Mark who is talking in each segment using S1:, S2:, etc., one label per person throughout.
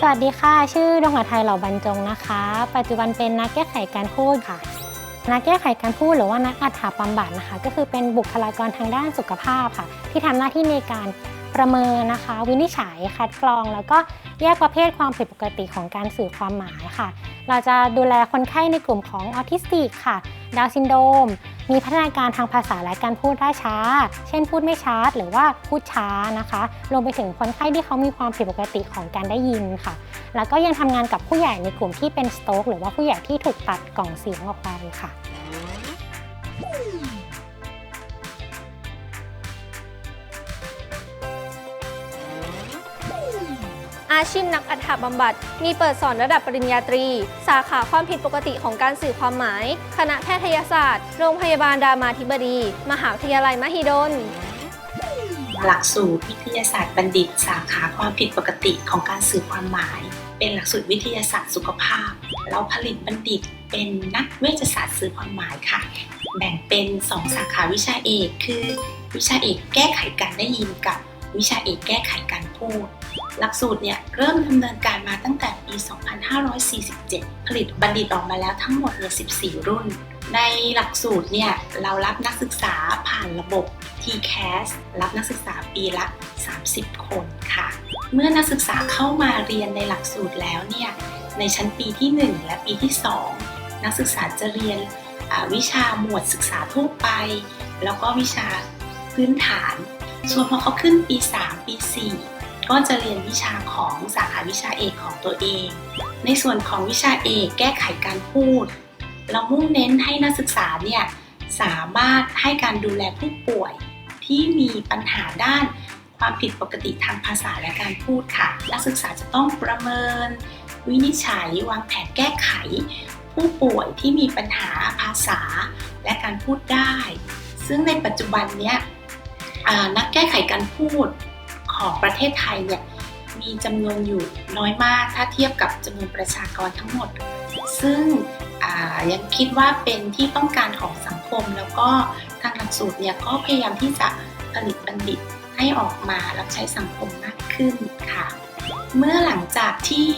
S1: สวัสดีค่ะ ชื่อดวงหาไทยเหล่าบรรจงนะคะ ปัจจุบันเป็นนักแก้ไขการพูดค่ะ นักแก้ไขการพูดหรือว่านักอัฏฐบำบัดนะคะ ก็คือเป็นบุคลากรทางด้านสุขภาพค่ะ ที่ทำหน้าที่ในการประเมินนะคะ วินิจฉัยคัดกรอง แล้วก็แยกประเภทความผิดปกติของการสื่อความหมายค่ะ เราจะดูแลคนไข้ในกลุ่มของออทิสติกค่ะ ดาวซินโดม มีพัฒนาการทางภาษาและการพูดได้ช้า เช่นพูดไม่ชัดหรือว่าพูดช้านะคะรวมไปถึงคนไข้ที่เขามีความผิดปกติของการได้ยินค่ะ แล้วก็ยังทำงานกับผู้ใหญ่ในกลุ่มที่เป็นสโตรกหรือว่าผู้ใหญ่ที่ถูกตัดกล่องเสียงออกไปค่ะ
S2: อาชีพนักอัฏฐบำบัด มีเปิดสอนระดับปริญญาตรี สาขาความผิดปกติของการสื่อความหมาย คณะแพทยศาสตร์ โรงพยาบาลรามาธิบดี มหาวิทยาลัยมหิดล
S3: หลักสูตรวิทยาศาสตร์บัณฑิต สาขาความผิดปกติของการสื่อความหมาย เป็นหลักสูตรวิทยาศาสตร์สุขภาพ เราผลิตบัณฑิตเป็นนักเวชศาสตร์สื่อความหมายค่ะ แบ่งเป็น 2 สาขาวิชาเอกคือ วิชาเอกแก้ไขการได้ยินกับวิชาเอกแก้ไขการพูด หลักสูตรเนี่ยเริ่มดำเนินการมาตั้งแต่ปี 2547 ผลิตบัณฑิตออกมาแล้วทั้งหมดเนี่ย14 รุ่น ในหลักสูตรเนี่ยเรารับนักศึกษาผ่านระบบ TCAS รับนักศึกษาปีละ 30 คนค่ะ เมื่อนักศึกษาเข้ามาเรียนในหลักสูตรแล้วเนี่ยในชั้นปีที่ 1 และปีที่ 2 นักศึกษาจะเรียนวิชาหมวดศึกษาทั่วไป แล้วก็วิชาพื้นฐาน ส่วนพอเขาขึ้นปี 3 ปี 4 ก็จะเรียนวิชาของสาขาวิชาเอกของตัวเอง ในส่วนของวิชาเอกแก้ไขการพูด เรามุ่งเน้นให้นักศึกษาเนี่ยสามารถให้การดูแลผู้ป่วยที่มีปัญหาด้านความผิดปกติทางภาษาและการพูดค่ะ นักศึกษาจะต้องประเมิน วินิจฉัยวางแผนแก้ไข ผู้ป่วยที่มีปัญหาภาษาและการพูดได้ ซึ่งในปัจจุบันเนี้ยนักแก้ไขการพูด ของประเทศไทยเนี่ยมีจำนวนอยู่น้อยมากถ้าเทียบกับจำนวนประชากรทั้งหมด ซึ่งยังคิดว่าเป็นที่ต้องการของสังคม แล้วก็ทางหลักสูตรเนี่ยก็พยายามที่จะผลิตบัณฑิตให้ออกมารับใช้สังคมมากขึ้นค่ะ เมื่อหลังจากที่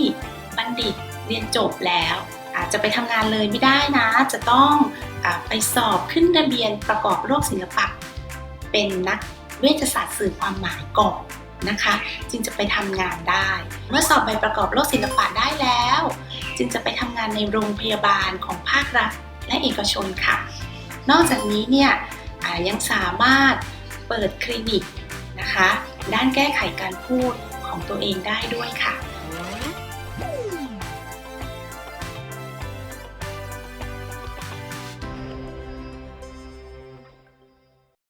S3: บัณฑิตเรียนจบแล้ว อาจจะไปทำงานเลยไม่ได้นะ จะต้องอไปสอบขึ้นทะเบียนประกอบโรคศิลปะ เป็นนักเวชศาสตร์สื่อความหมายก่อน นะคะ จึงจะไปทำงานได้ เมื่อสอบใบประกอบโรคศิลปะได้แล้ว จึงจะไปทำงานในโรงพยาบาลของภาครัฐและเอกชนค่ะ นอกจากนี้เนี่ยยังสามารถเปิดคลินิกนะคะ ด้านแก้ไขการพูดของตัวเองได้ด้วยค่ะ